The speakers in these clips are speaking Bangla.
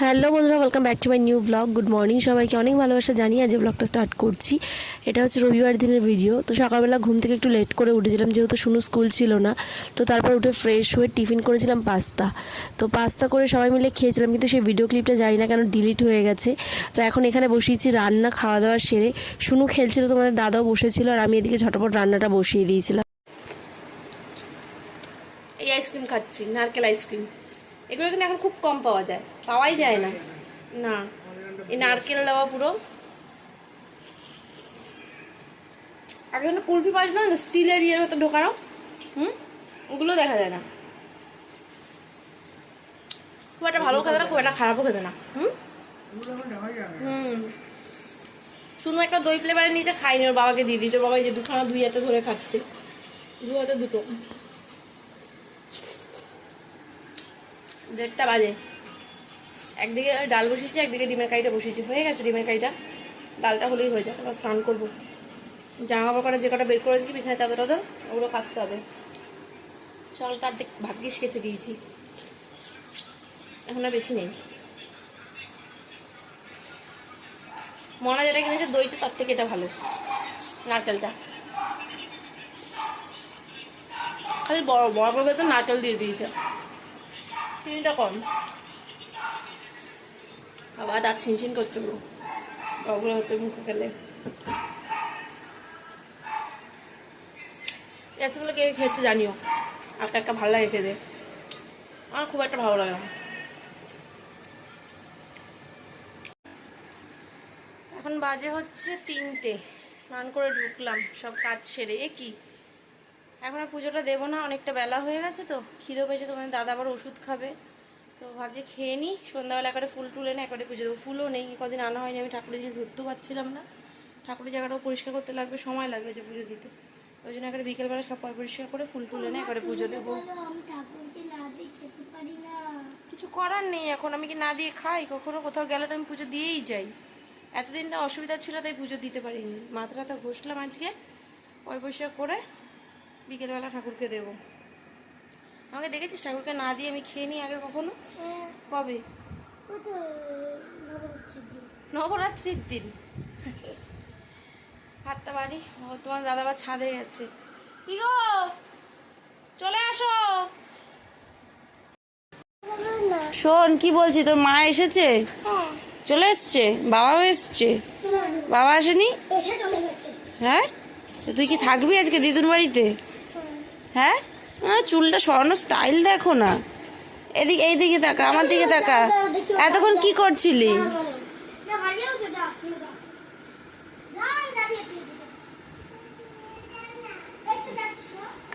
হ্যালো বন্ধুরা welcome back to my new blog good morning সবাইকে, অনেক ভালোবাসা জানিয়ে আজ ব্লগটা স্টার্ট করছি। এটা হচ্ছে রবিবার দিনের ভিডিও তো সকালবেলা ঘুম থেকে একটু লেট করে উঠেছিলাম, যেহেতু শুনু স্কুল ছিল না, তো তারপর উঠে ফ্রেশ হয়ে টিফিন করেছিলাম পাস্তা তো পাস্তা করে সবাই মিলে খেয়েছিলাম, কিন্তু সেই ভিডিও ক্লিপটা জানি না কেন ডিলিট হয়ে গেছে। তো এখন এখানে বসিয়েছি রান্না খাওয়া দাওয়া সেরে। শুনু খেলছিল তোমাদের দাদাও বসেছিল, আর আমি এদিকে ঝটপট রান্নাটা বসিয়ে দিয়েছিলাম। এই আইসক্রিম খাচ্ছি, নারকেল আইসক্রিম এগুলো কিন্তু এখন খুব কম পাওয়া যায়। পাওয়াই যায় না। না। এই নারকেল দেওয়া পুরো। আগে কিন্তু কুলফি পাওয়া যেত না স্টিলের ইয়ের মতো ঢোকানো। হুম? ওগুলো দেখা যায় না। খুব একটা ভালো খেতে না, খুব একটা খারাপও খেতে না। হুম? হুম। শুনো একটা দই ফ্লেভারের নিচে খাইনি, ওর বাবাকে দিয়ে দিয়েছে। বাবা যে দুখানা দুই হাতে ধরে খাচ্ছে। দু হাতে দুটো। দেড়টা বাজে। একদিকে ডাল বসিয়েছি, একদিকে ডিমের কারিটা বসিয়েছি। হয়ে গেছে ডিমের কারিটা। ডালটা হলেই হয়ে যায় এবার স্নান করব। জামা কাপড় যে কটা বের করেছি বিছানা চাদর টাদর, ওগুলো কাচতে হবে। সকাল তার দিক ভাগ্যিস কেচে দিয়েছি। এখন আর বেশি নেই। মনে যেটা কিনেছে দইটা তার থেকে এটা ভালো। নারকেলটা। খালি বড় বড় বড় তো নারকেল দিয়ে দিয়েছে। চিনিটা কম আবার দাঁত ছিনছিন করছে পুরো কে খেয়েছে জানিও। আর একটা ভালো লাগে খেতে। আমার খুব একটা ভালো লাগে না। এখন বাজে হচ্ছে তিনটে। স্নান করে ঢুকলাম। সব কাজ সেরে। এ কি? এখন আর পুজোটা দেবো না, অনেকটা বেলা হয়ে গেছে তো, খিদে পেয়েছে তোমার দাদা আবার ওষুধ খাবে। তো ভাবছি খেয়ে নিই, সন্ধ্যাবেলা একবারে ফুল টুল এনে একবারে পুজো দেবো। ফুলও নেই, কদিন আনা হয়নি, আমি ঠাকুরের জিনিস ধরতেও পারছিলাম না। ঠাকুরের জায়গাটাও পরিষ্কার করতে লাগবে, সময় লাগবে যে পুজো দিতে। ওই জন্য একবারে বিকেলবেলা সব পরিষ্কার করে ফুল টুল এনে একবারে পুজো দেবো। না না কিছু করার নেই এখন, আমি কি না দিয়ে খাই? কখনো কোথাও গেলে তো আমি পুজো দিয়েই যাই। এতদিন তো অসুবিধা ছিল, তাই পুজো দিতে পারিনি। মাথা টাথা ঘষলাম আজকে ওই পয়সা করে বিকেলবেলা ঠাকুরকে দেবো। আমাকে দেখেছিস ঠাকুরকে না দিয়ে আমি খেয়ে নিই আগে কখনো? হ্যাঁ। কবে? নবরাত্রির দিন। হাতটা বাড়ি। ও তোমার দাদা আবার ছাদে গেছে। কি গো চলে আসো। শোন কি বলছি? তোর মা এসেছে? হ্যাঁ। চলে এসছে? বাবাও এসছে? বাবা আসেনি? হ্যাঁ? তুই কি থাকবি আজকে দিদুর বাড়িতে? হ্যাঁ? চুলটা সরানোর স্টাইল দেখো না। এদিকে এই দিকে তাকা, আমার দিকে তাকা। এতক্ষণ কি করছিলি?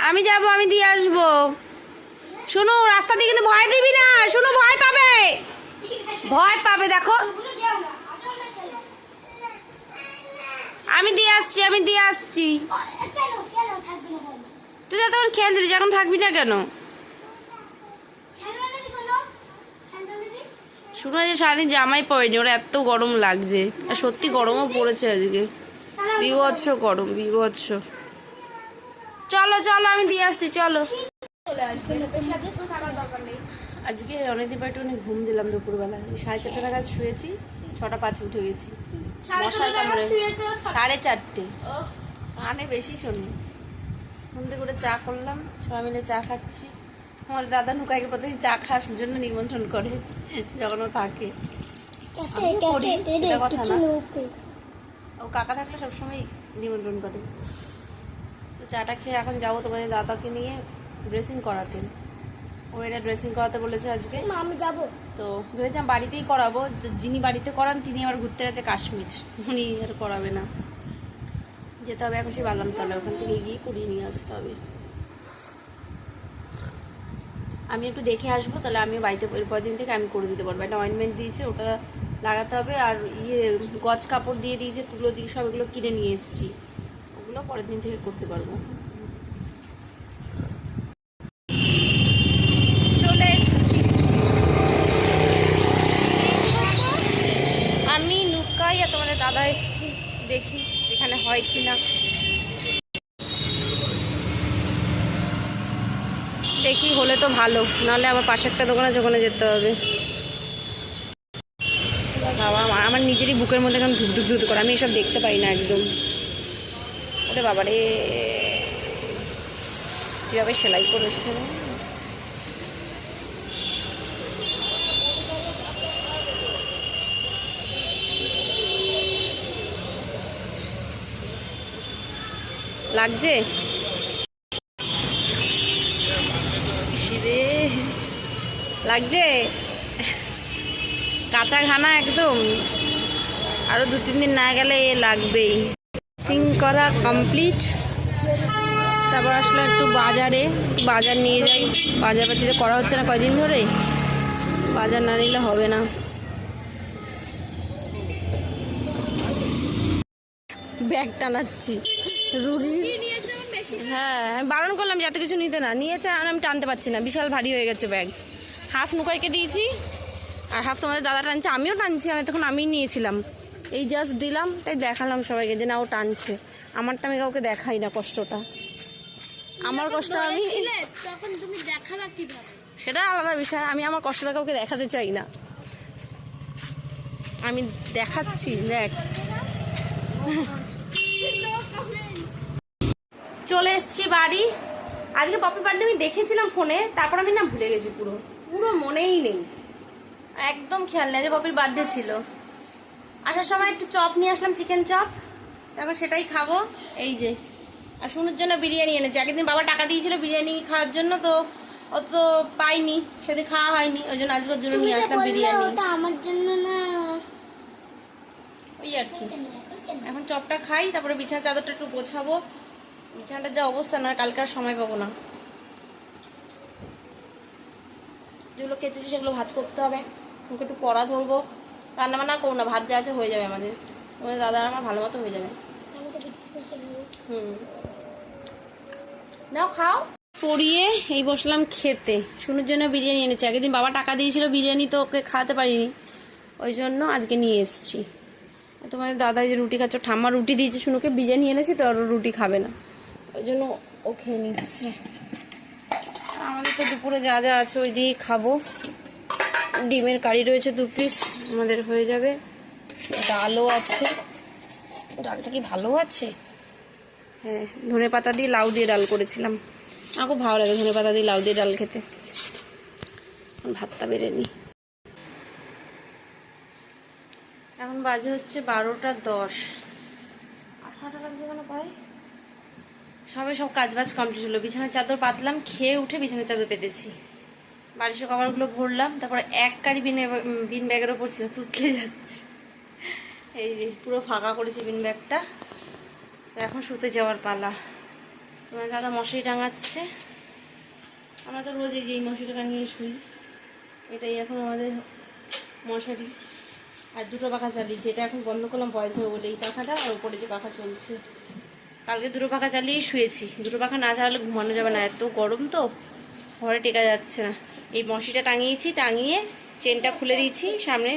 আমি যাব, আমি দিয়ে আসব। শোনো রাস্তা দিয়ে কিন্তু ভয় দিবি না। শোনো, ভয় পাবে। ভয় পাবে, দেখো। আমি দিয়ে আসছি, আমি দিয়ে আসছি ও, কেন কেন থাকবি না কেন তুই তখন খেয়াল দিলিস এখন থাকবি না কেন? খেলনা যে সারাদিন জামাই পড়েনি ওর এত গরম লাগছে। আর সত্যি গরমও পড়েছে আজকে। বিভৎস গরম বিভৎস। চলো চলো আমি দিয়ে আসছি চলো। আজকে অনেকদিন পর একটু ঘুম দিলাম দুপুরবেলা। সাড়ে চারটে নাগাদ শুয়েছি ছটা পাঁচে উঠে গেছি। মশার কামড়ে। সাড়ে চারটে। মানে বেশি শোনি সন্ধে করে চা করলাম সবাই মিলে চা খাচ্ছি। আমার দাদা নুকাইকে প্রতিদিন চা খাওয়ার জন্য নিমন্ত্রণ করে যখন ও থাকে। ও কাকা থাকলে সবসময় নিমন্ত্রণ করে। তো চাটা খেয়ে এখন যাব তোমার দাদাকে নিয়ে ড্রেসিং করাতেন ও এটা ড্রেসিং করাতে বলেছে আজকে। আমি যাব। তো ভেবেছিলাম বাড়িতেই করাবো যিনি বাড়িতে করান তিনি আবার ঘুরতে গেছে কাশ্মীর। উনি আর করাবে না। যেতে হবে, এখন সেই বাগান তলায়। ওখান থেকে গিয়ে কুড়িয়ে নিয়ে আসতে হবে। আমি একটু দেখে আসব, তাহলে আমি বাড়িতে এরপর দিন থেকে আমি করে দিতে পারব। একটা অয়েনমেন্ট দিয়েছে, ওটা লাগাতে হবে, আর ইয়ে গজ কাপড় দিয়ে দিয়েছে তুলো দিয়ে সব এগুলো কিনে নিয়ে এসেছি, ওগুলো পরের দিন থেকে করতে পারব চলে এসেছি আমি লুকাই আর তোমাদের দাদা এসেছি দেখি এখানে হয় কিনা দেখি হলে তো ভালো। নাহলে আবার পাশে একটা দোকানে দোকানে যেতে হবে। বাবা, আমার নিজেরই বুকের মধ্যে এখন ধুক ধুক ধুক করে, আমি এসব দেখতে পাই না একদম। ওরে বাবারে কীভাবে সেলাই করেছে লাগছে? লাগছে? কাঁচা ঘানা একদম। আরও দু তিন দিন না গেলে এ লাগবেই। সিং করা কমপ্লিট তারপর আসলাম একটু বাজারে। বাজার নিয়ে যাই। বাজার পাতিতে করা হচ্ছে না কয়দিন ধরে। বাজার না নিলে হবে না। ব্যাগ টানাচ্ছি। রুগী হ্যাঁ বারণ করলাম যাতে কিছু নিতে না। নিয়েছে আর আমি টানতে পারছি না। বিশাল ভারী হয়ে গেছে ব্যাগ। হাফ নুকাইকে দিয়েছি আর হাফ তোমাদের দাদা টানছে আমিও টানছি আমি তখন আমিই নিয়েছিলাম। এই জাস্ট দিলাম তাই দেখালাম সবাইকে যে না ও টানছে। আমারটা আমি কাউকে দেখাই না কষ্টটা। আমার কষ্ট আমি সেটা আলাদা বিষয় আমি আমার কষ্টটা কাউকে দেখাতে চাই না। আমি দেখাচ্ছি দেখ। চলে এসছি বাড়ি। আজকে পপি বার্থডে আমি দেখেছিলাম ফোনে তারপর আমি না ভুলে গেছি পুরো। পুরো মনেই নেই। একদম খেয়াল নেই যে পপির বার্থডে ছিল। আসার সময় একটু চপ নিয়ে আসলাম চিকেন চপ। তারপর সেটাই খাব। এই যে আর শুনুর জন্য বিরিয়ানি এনেছি। আগের দিন বাবা টাকা দিয়েছিল বিরিয়ানি খাওয়ার জন্য তো অত পাইনি সেদিন খাওয়া হয়নি। ওই জন্য আজকের জন্য নিয়ে আসলাম বিরিয়ানি। আমার জন্য না। ওই আর কি। এখন চপটা খাই তারপরে বিছানা চাদরটা একটু গোছাবো। বিছানাটার যা অবস্থা না কালকে আর সময় পাবো না। যেগুলো কেচেছি সেগুলো ভাজ করতে হবে। ওকে একটু পড়া ধরবো। রান্না বান্না করব না ভাত যা আছে হয়ে যাবে আমাদের। তোমাদের দাদা আমার ভালো মতো হয়ে যাবে। হুম। নাও খাও। পড়িয়ে এই বসলাম খেতে। শুনুর জন্য বিরিয়ানি এনেছি। আগের দিন বাবা টাকা দিয়েছিল বিরিয়ানি তো ওকে খাওয়াতে পারিনি। ওই জন্য আজকে নিয়ে এসেছি। তোমাদের দাদা যে রুটি খাচ্ছ ঠাম্মা রুটি দিয়েছে শুনুকে বিরিয়ানি এনেছি তো আর রুটি খাবে না। ওই জন্য ও খেয়ে নিচ্ছে। আমাদের তো দুপুরে যা যা আছে ওই দিয়েই খাব। ডিমের কারি রয়েছে দু পিস আমাদের হয়ে যাবে। ডালও আছে। ডালটা কি ভালো আছে? হ্যাঁ ধনে পাতা দিয়ে লাউ দিয়ে ডাল করেছিলাম। আমার খুব ভালো লাগে ধনে পাতা দিয়ে লাউ দিয়ে ডাল খেতে। ভাতটা বেড়ে নিই। এখন বাজে হচ্ছে বারোটা দশ। আঠারোটা বাজে কেন পাই সবে সব কাজ বাজ কমপ্লিট হলো। বিছানার চাদর পাতলাম, খেয়ে উঠে বিছানার চাদর পেতেছি। বারিশের কভারগুলো ভরলাম, তারপরে এক কারি বিন বিন ব্যাগের ওপর ছিল, তুতলে যাচ্ছে। এই যে, পুরো ফাঁকা করেছে বিন ব্যাগটা। তো এখন শুতে যাওয়ার পালা। তোমার দাদা মশারি টাঙাচ্ছে। আমরা তো রোজ এই যে এই মশারিটা টাঙিয়ে শুই। এটাই এখন আমাদের মশারি। আর দুটো পাখা চালিয়েছি, এটা এখন বন্ধ করলাম, বয়স হবে বলে এই পাখাটা, আর উপরে যে পাখা চলছে। কালকে দুটো পাখা চালিয়েই শুয়েছি। দুটো পাখা না চালালে ঘুমানো যাবে না, এত গরম তো। ঘরে টেকা যাচ্ছে না। এই মশিটা টাঙিয়েছি, টাঙিয়ে চেনটা খুলে দিয়েছি। সামনে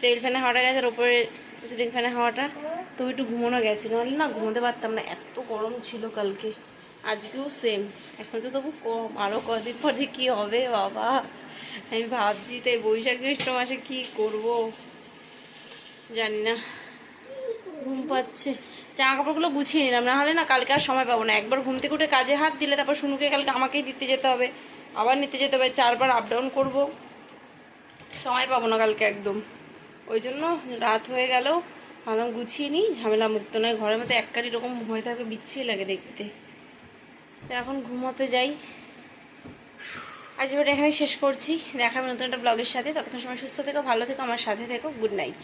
তেল ফ্যানে হাওয়াটা গেছে, আর ওপরে সিলিং ফ্যানে হাওয়াটা। তো একটু ঘুমানো গেছে। নাহলে না ঘুমোতে পারতাম না, এত গরম ছিল কালকে। আজকেও সেম এখন তো তবু কম। আরও কদিন পর যে কী হবে, বাবা। আমি ভাবছি তাই বৈশাখ জ্যৈষ্ঠ মাসে কী করব? জানি না। ঘুম পাচ্ছে। জামা কাপড়গুলো গুছিয়ে নিলাম। না হলে না কালকে আর সময় পাবো না। একবার ঘুম থেকে উঠে কাজে হাত দিলে তারপর শুনুকে কালকে আমাকেই দিতে যেতে হবে। আবার নিতে যেতে হবে। চারবার আপ ডাউন করব। সময় পাবো না কালকে একদম। ওই জন্য রাত হয়ে গেল। ভাবলাম গুছিয়ে নিই। ঝামেলা মুক্ত নয়। ঘরের মধ্যে এক কারি রকম হয়ে থাকে বিচ্ছিরি লাগে দেখতে। তো এখন ঘুমোতে যাই। আজ এবার এখানে শেষ করছি। দেখাবে নতুন একটা ব্লগের সাথে। ততক্ষণ সময় সুস্থ থেকো, ভালো থেকো, আমার সাথে থেকো। Good night